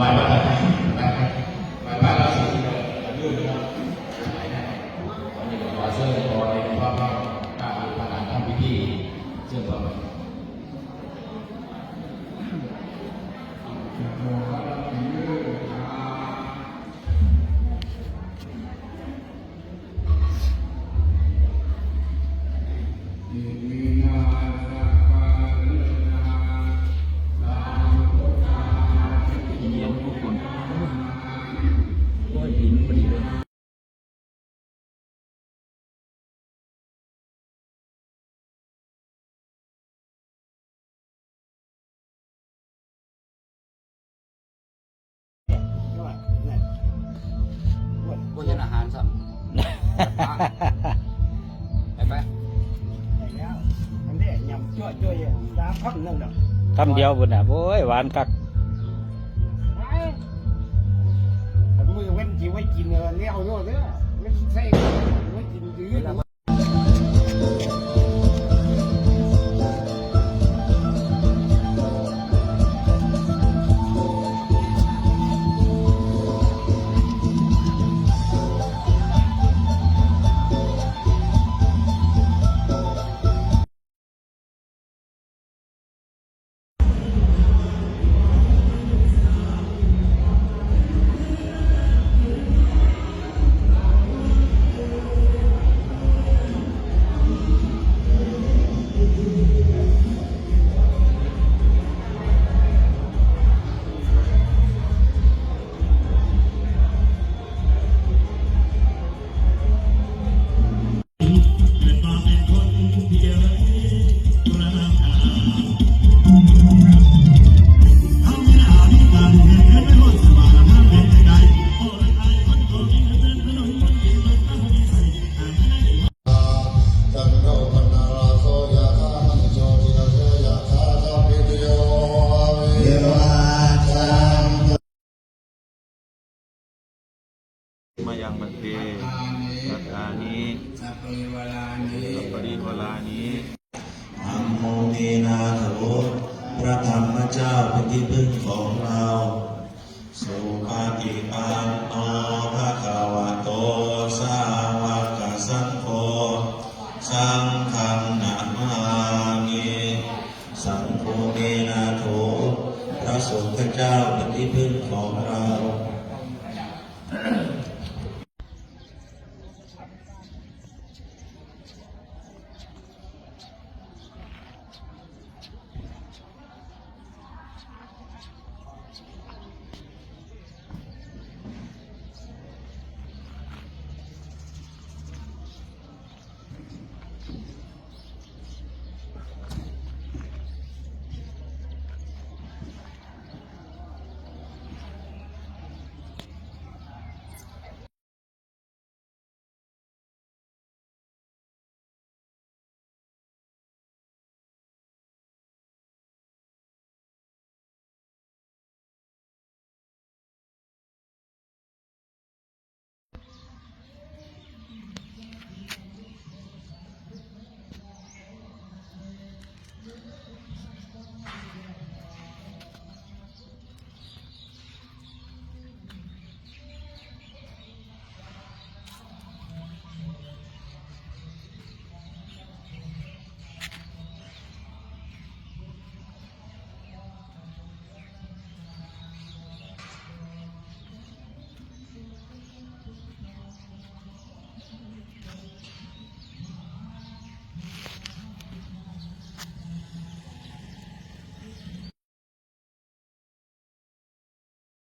บายมากเลยสบายสบายมากเราสิ่งที่เราลื่นนะครับวันนี้ขอเชิญขอในพ่อพ่อการประกานทำพิธีเชิญต่อไป กูยันอาหารสัมไปไปอันนี้ยำจ้อยจ้อยตามพักนั่นดอกคำเดียวบนน่ะโอ้ยหวานคักแต่มือเว้นจีไว้กินเออเนี่ยเอาโน่นเด้อไม่ใช่ไว้กินดื้ สัพเพวลานิสัปปริวลานิอัมโมเมนาโถพระธรรมเจ้าเป็นที่พึ่งของเราสุปาติปันโนภะคะวะโตสาวกสังโฆสังฆังนามามิสังโฆเมนาโถพระสงฆ์เจ้าเป็นที่พึ่งของ